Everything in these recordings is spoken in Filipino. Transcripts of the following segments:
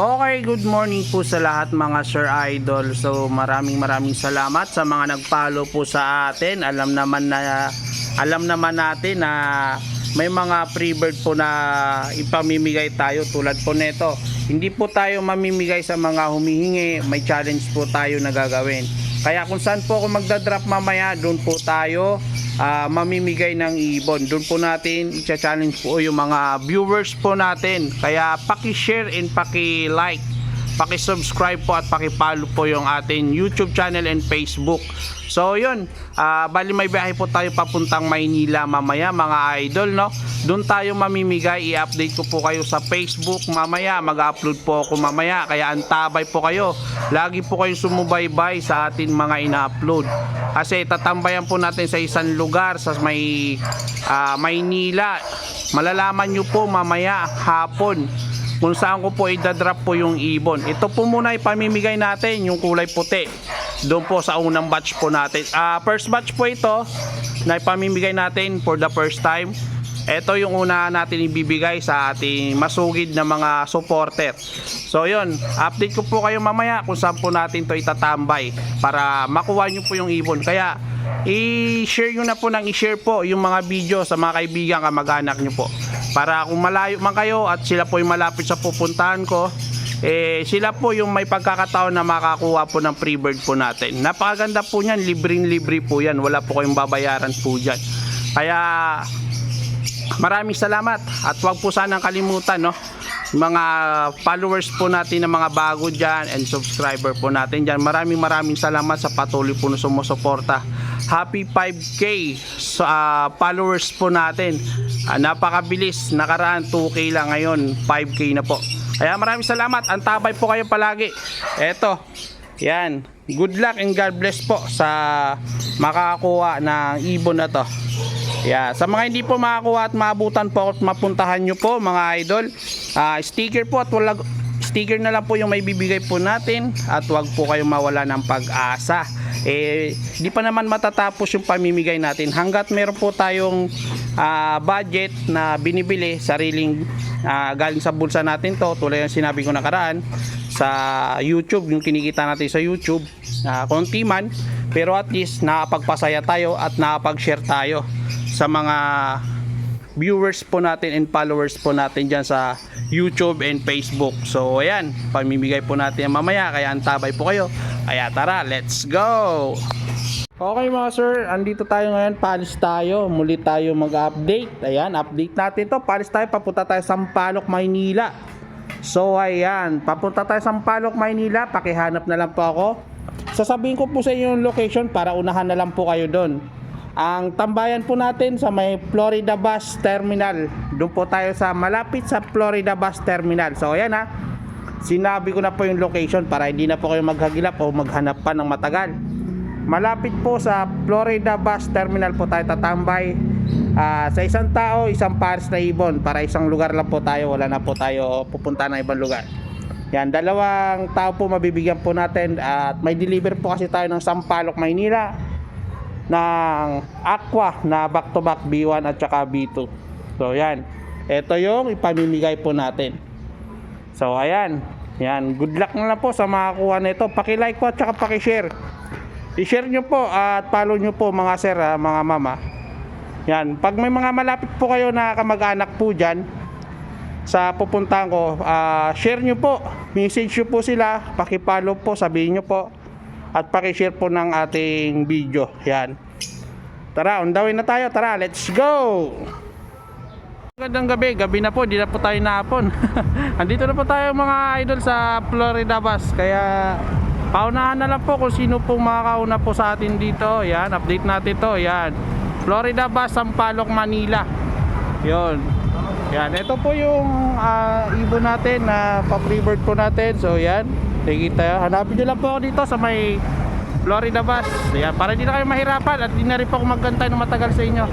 Okay, good morning po sa lahat mga Sir Idol. So maraming maraming salamat sa mga nag-follow po sa atin. Alam naman na alam naman natin na may mga pre-bird po na ipamimigay tayo tulad po nito. Hindi po tayo mamimigay sa mga humihingi, may challenge po tayo na gagawin. Kaya kung saan po ako magdadrop mamaya, doon po tayo ah, mamimigay ng ibon. Doon po natin i-challenge po yung mga viewers po natin. Kaya paki-share and paki-like, paki-subscribe po at paki-follow po yung ating YouTube channel and Facebook. So yun, ah, bali may biyahe po tayo papuntang Maynila mamaya mga idol no. Doon tayo mamimigay, i-update ko po kayo sa Facebook mamaya, mag-upload po ako mamaya. Kaya antabay po kayo. Lagi po kayong sumubaybay sa atin mga ina-upload. Kasi tatambayan po natin sa isang lugar sa may ah, Maynila. Malalaman nyo po mamaya hapon kung saan ko po idadrop po yung ibon. Ito po muna ipamimigay natin yung kulay puti. Doon po sa unang batch po natin. Ah, first batch po ito na ipamimigay natin for the first time. Ito yung una natin ibibigay sa ating masugid na mga supporter. So yun, update ko po kayo mamaya kung saan po natin to itatambay para makuha nyo po yung ibon. Kaya i-share nyo na po ng i-share po yung mga video sa mga kaibigan kamag-anak nyo po. Para kung malayo man kayo at sila po yung malapit sa pupuntahan ko, eh, sila po yung may pagkakataon na makakuha po ng free bird po natin. Napakaganda po niyan, libreng libre po yan. Wala po kayong babayaran po dyan. Kaya maraming salamat at wag po sanang kalimutan no mga followers po natin ng mga bago dyan and subscriber po natin dyan maraming maraming salamat sa patuloy po na sumusuporta happy 5k sa ah, followers po natin. Ah, napakabilis nakaraan 2k lang ngayon 5k na po. Kaya maraming salamat. Antabay po kayo palagi. Eto yan. Good luck and God bless po sa makakakuha ng ibon na to. Yeah, sa mga hindi po makakuha at maabutan po at mapuntahan nyo po mga idol, ah, sticker po at wala sticker na lang po yung may bibigay po natin at wag po kayong mawala ng pag-asa. Eh, di pa naman matatapos yung pamimigay natin. Hanggat meron po tayong ah, budget na binibili sariling ah, galing sa bulsa natin to tulad ng sinabi ko nakaraan sa YouTube yung kinikita natin sa YouTube na konti man pero at least nakapagpasaya tayo at nakapag-share tayo sa mga viewers po natin and followers po natin dyan sa YouTube and Facebook. So ayan, pamimigay po natin mamaya kaya antabay po kayo. Kaya tara, let's go! Okay mga sir, andito tayo ngayon, palis tayo. Muli tayo mag-update. Ayan, update natin to. Palis tayo, papunta tayo sa Sampaloc, Maynila. So ayan, papunta tayo sa Sampaloc, Maynila. Pakihanap na lang po ako. Sasabihin ko po sa inyo yung location para unahan na lang po kayo doon. Ang tambayan po natin sa may Florida Bus Terminal. Doon po tayo sa malapit sa Florida Bus Terminal. So ayan ha. Sinabi ko na po yung location para hindi na po kayo maghagilap o maghanap pa ng matagal. Malapit po sa Florida Bus Terminal po tayo tatambay. Ah, sa isang tao, isang pares na ibon. Para isang lugar lang po tayo. Wala na po tayo pupunta ng ibang lugar. Yan, dalawang tao po mabibigyan po natin at may deliver po kasi tayo ng Sampaloc, Maynila ng Aqua na back to back B1 at saka B2. So yan. Ito yung ipamimigay po natin. So ayan. Yan. Good luck na lang po sa makakuha nito. Paki-like po at saka paki-share. I-share nyo po at follow nyo po mga sir, ah, mga mama. Yan. Pag may mga malapit po kayo na kamag-anak po dyan, sa pupuntahan ko, ah, share nyo po. Message nyo po sila. Paki-follow po, sabihin nyo po. At paki-share po ng ating video. Yan. Tara, on the na tayo. Tara, let's go! Magandang gabi, gabi na po, di na po tayo naapon. Andito na po tayo mga idol sa Florida bus. Kaya paunahan na lang po kung sino pong makakauna po sa atin dito. Yan, update natin to. Yan. Florida bus, Sampaloc, Manila. Yon. Yan, ito po yung ah, ibon natin na pa-freebird po natin. So yan, tikita. Hanapin nyo lang po ako dito sa may Florida bus. Yan, para hindi na kayo mahirapan at hindi na rin po ako maggantay ng matagal sa inyo.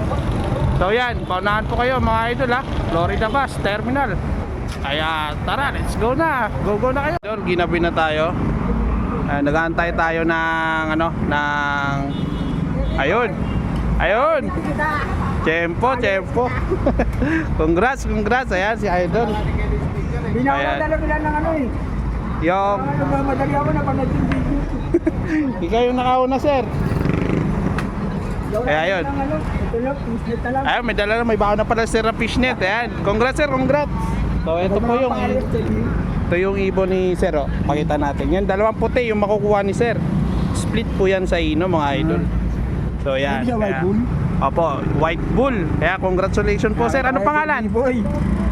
So yan, paunahan po kayo mga idol ha. Florida bus, terminal. Kaya tara, let's go na. Go go na kayo. Doon, ginabi na tayo. Uh, nag-aantay tayo ng ano, ng Ayun. Ayun. Tempo, tempo. congrats, congrats. Ayan si Idol. Ayan. nadala bilang ng ano eh. Yung, nagmamadali ako na panood yung video. ikaw yung nakauna sir. Daw Kaya na yun. ng ito lang, instant na lang. Ayun, may dala na, may baon na pala sir na fishnet. Ayan. Congrats sir, congrats. So, ito po yung, ito yung ibon ni sir. Oh. Pakita natin. Yan, dalawang puti yung makukuha ni sir. Split po yan sa ino, mga idol. So, yan. Hindi white bull? Opo, white bull. Kaya, congratulations po sir. Ano pangalan? Boy,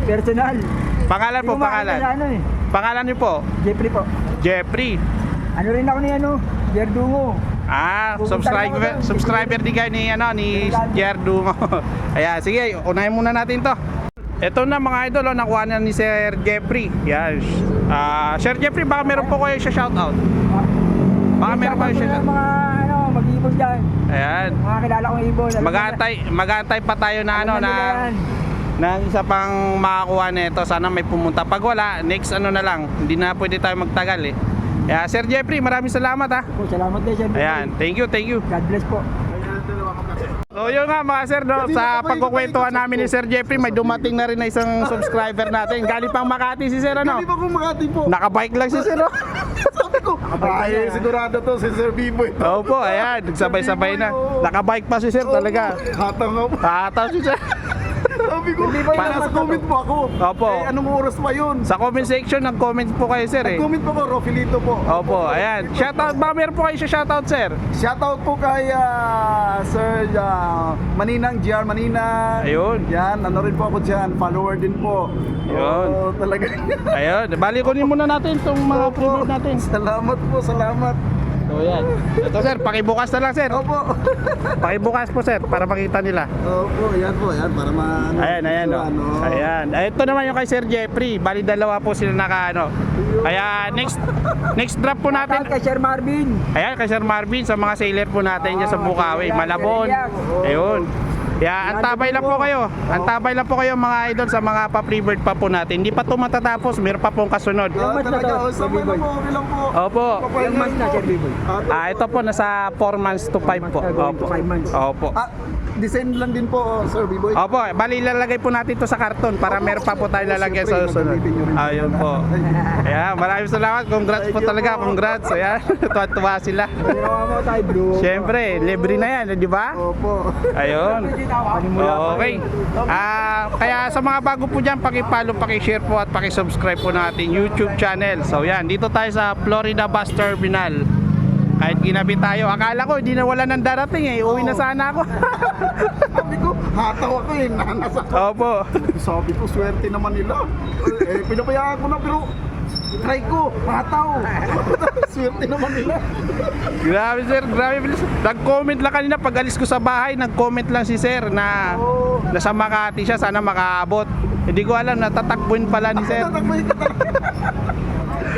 personal. Pangalan po, ko pangalan. Ano eh, Pangalan niyo po? Jeffrey po. Jeffrey. Ano rin ako ni ano, Verdungo. Ah, Pupunta subscriber na ako doon. subscriber di kayo ni ano ni Jerdu. Ayan, sige, unahin muna natin 'to. Ito na mga idol, oh, nakuha na ni Sir Jeffrey. Yan. Ah, Sir Jeffrey, baka meron po kayo siya shout out. Baka meron pa Shoutout siya. mga ano, mag-ibon dyan. Ayan. Mga kilala kong ibon. Alam Mag-aantay, mag-aantay pa tayo na ano Alam na nila yan. Na isa pang makakuha nito. Sana may pumunta. Pag wala, next ano na lang. Hindi na pwede tayo magtagal eh. Kaya Sir Jeffrey, maraming salamat ha. Po, salamat din sir. Ayan, thank you, thank you. God bless po. So yun nga mga sir, no, sa pagkukwentuhan namin ni Sir Jeffrey, may dumating na rin na isang subscriber natin. Galing pang Makati si Sir ano? Hindi pa kumakati po. Nakabike lang si Sir. oh. Sabi ko, ay, sigurado to si Sir Biboy. Opo, ayan, nagsabay-sabay na. Nakabike pa si Sir talaga. Hatang nga po. Tataw si Sir. Sabi ko, para sa comment po ako. Opo. Eh, anong oras pa yun? Sa comment section, nag-comment po kayo Sir eh. Comment po po, Rofilito po. Opo, ayan. Shoutout, baka meron po kayo siya shoutout Sir. Shoutout po kay ah, Sir ah, Maninang, GR Maninang. Ayun. Yan, ano rin po ako dyan. Follower din po. Yun. Oo, talaga. Ayun, bali kunin muna natin itong mga previewed natin. Salamat po, salamat. So yan. Ito Sir, pakibukas na lang Sir. Opo. Pakibukas po Sir, para makita nila. Opo, yan po, yan. Para ma... ano, Ayan, ayan, so, oh. ano. Ayan. Ay, Ito naman yung kay Sir Jeffrey. Bali dalawa po sila naka ano. Kaya next next drop po natin. kay Sir Marvin. Ayan kay Sir Marvin sa mga sailor po natin dyan sa Ah, Bukawi, Malabon. Ayun. Kaya antabay lang po kayo. Antabay lang po kayo mga idol sa mga pa-freebird pa po natin. Hindi pa to matatapos, meron pa pong kasunod. Ah, talaga, oh, Biboy? lang po, okay lang po. Opo. Ilang months na, Sir Biboy? Ah, ito po nasa 4 months to 5 po. Opo. five months. Opo. Ah, design lang din po, oh, Sir Biboy. Opo, bali ilalagay po natin to sa karton para meron pa po tayo lalagyan sa susunod. Ayun po. Ayan, maraming salamat. Congrats po you talaga. po. Congrats. Ayan, tuwa-tuwa sila. Ginawa mo tayo, bro. Siyempre, libre na yan, di ba? Opo. Ayun. Okay. Ah, kaya sa mga bago po diyan, paki-follow, paki-share po at paki-subscribe po ng ating YouTube channel. So yan, dito tayo sa Florida Bus Terminal. Kahit ginabi tayo, akala ko hindi na wala nang darating eh. Uwi na sana ako. Sabi ko, hataw ako eh. Nasa Opo. Sabi ko, swerte naman nila. Eh, pinabayaan ko na, pero try ko, hataw. swerte naman nila. Grabe sir, grabe bilis. Nag-comment lang kanina pag alis ko sa bahay, nag-comment lang si sir na nasa Makati siya, sana makaabot. Hindi ko alam, natatakbuin pala ni sir. Talaga.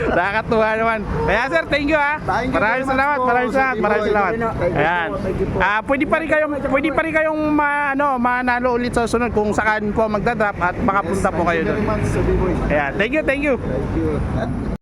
Nakakatuwa naman. Kaya sir, thank you ha. Thank you Maraming salamat, maraming salamat, maraming salamat. Ayan. Ah, pwede pa rin kayong pwede pa rin kayong ma, ano, manalo ulit sa sunod kung saan po magda-drop at makapunta po kayo doon. Ayan, thank you, thank you. Thank you.